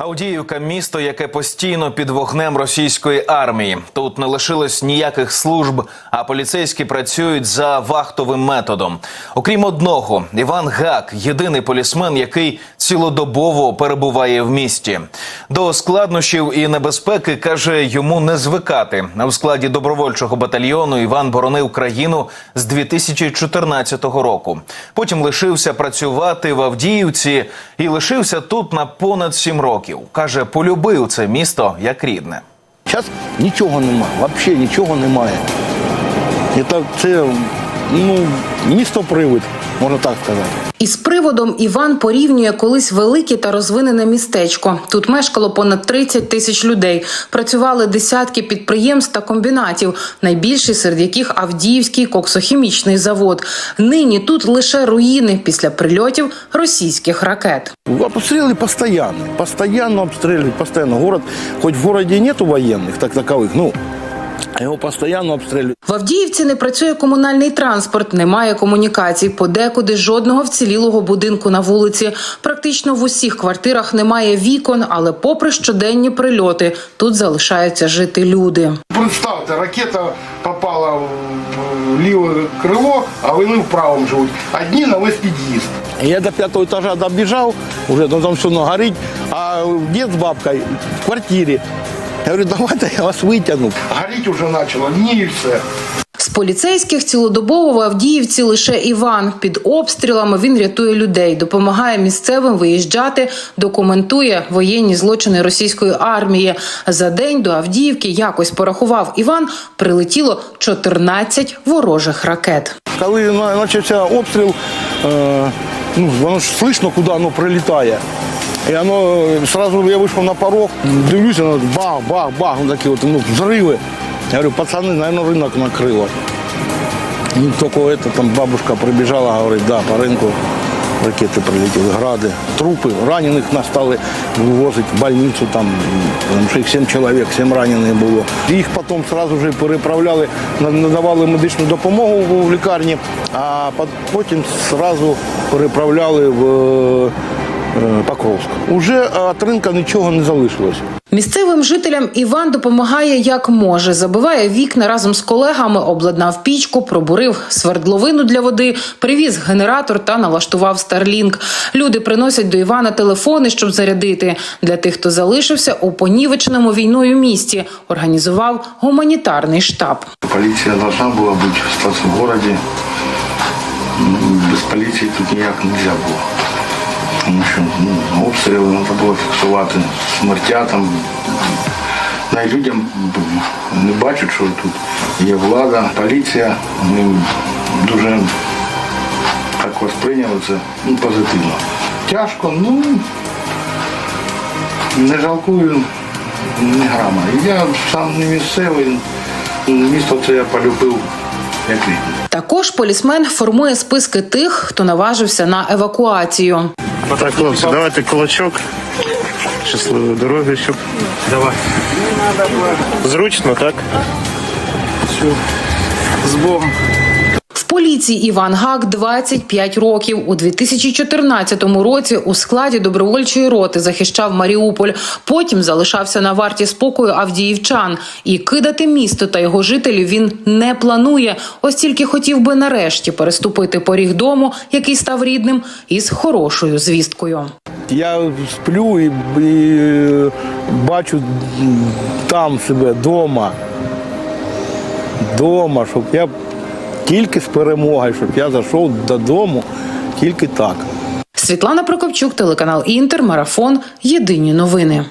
Авдіївка місто, яке постійно під вогнем російської армії. Тут не лишилось ніяких служб, а поліцейські працюють за вахтовим методом. Окрім одного, Іван Гак єдиний полісмен, який цілодобово перебуває в місті. До складнощів і небезпеки каже йому не звикати. У складі добровольчого батальйону Іван боронив країну з 2014 року. Потім лишився працювати в Авдіївці і лишився тут на понад сім років. Каже, полюбив це місто як рідне. Зараз нічого немає, взагалі нічого немає. І так це ну, місто привид, можна так сказати. Із приводом Іван порівнює колись велике та розвинене містечко. Тут мешкало понад 30 тисяч людей. Працювали десятки підприємств та комбінатів, найбільший серед яких Авдіївський коксохімічний завод. Нині тут лише руїни після прильотів російських ракет. Обстріли постійно, постійно обстрілюють, постійно. Город, хоч в городі нету воєнних, так такових, ну, його постійно обстрілюють. В Авдіївці не працює комунальний транспорт, немає комунікацій. Подекуди жодного вцілілого будинку на вулиці. Практично в усіх квартирах немає вікон, але попри щоденні прильоти, тут залишаються жити люди. Представте, ракета попала в ліве крило, а вони в правому живуть. Одні на весь під'їзд. Я до п'ятого етажа добіжав, вже ну, там все горить, а дід з бабкою в квартирі. Я говорю, давайте я вас витягну. Горіть уже почало, дні і все. З поліцейських цілодобово в Авдіївці лише Іван. Під обстрілами він рятує людей, допомагає місцевим виїжджати, документує воєнні злочини російської армії. За день до Авдіївки якось порахував Іван. Прилетіло 14 ворожих ракет. Коли почався обстріл, е, ну, воно ж слышно, куди воно прилітає. І воно сразу я вийшов на порог, дивлюся, воно бах, бах, бах, ну, такі от, ну, взриви. Я говорю, пацани, наверное, ринок накрило. І тільки это, там бабушка прибіжала, говорить, да, по ринку ракети прилетіли, гради, трупи, ранених нас стали вивозити в больницю, там, там що їх сім чоловік, сім ранених було. Їх потім одразу вже переправляли, надавали медичну допомогу в- лікарні, а пот- потім одразу переправляли в е, Покровськ. Уже від ринка нічого не залишилось. Місцевим жителям Іван допомагає як може. Забиває вікна разом з колегами, обладнав пічку, пробурив свердловину для води, привіз генератор та налаштував Старлінк. Люди приносять до Івана телефони, щоб зарядити. Для тих, хто залишився у понівеченому війною місті, організував гуманітарний штаб. Полиция должна была быть в в городе. М, Без поліції тут ніяк не можна було. Тому що ну, обстріли треба фіксувати, смертя там. Ну, людям не бачать, що тут є влада, поліція. Ми дуже так восприйняли це ну, позитивно. Тяжко, ну не жалкую ні грама. Я сам не місцевий, місто це я полюбив як рідне. Також полісмен формує списки тих, хто наважився на евакуацію. Так, хлопці, давайте кулачок. Щасливої дороги, щоб. Давай. Зручно, так? Все. З Богом. Поліції Іван Гак 25 років. У 2014 році у складі добровольчої роти захищав Маріуполь. Потім залишався на варті спокою авдіївчан. І кидати місто та його жителів він не планує. Ось тільки хотів би нарешті переступити поріг дому, який став рідним, із хорошою звісткою. Я сплю і, і бачу там себе вдома. Дома, щоб я тільки з перемогою, щоб я зайшов додому тільки так. Світлана Прокопчук, телеканал Інтер, марафон. Єдині новини.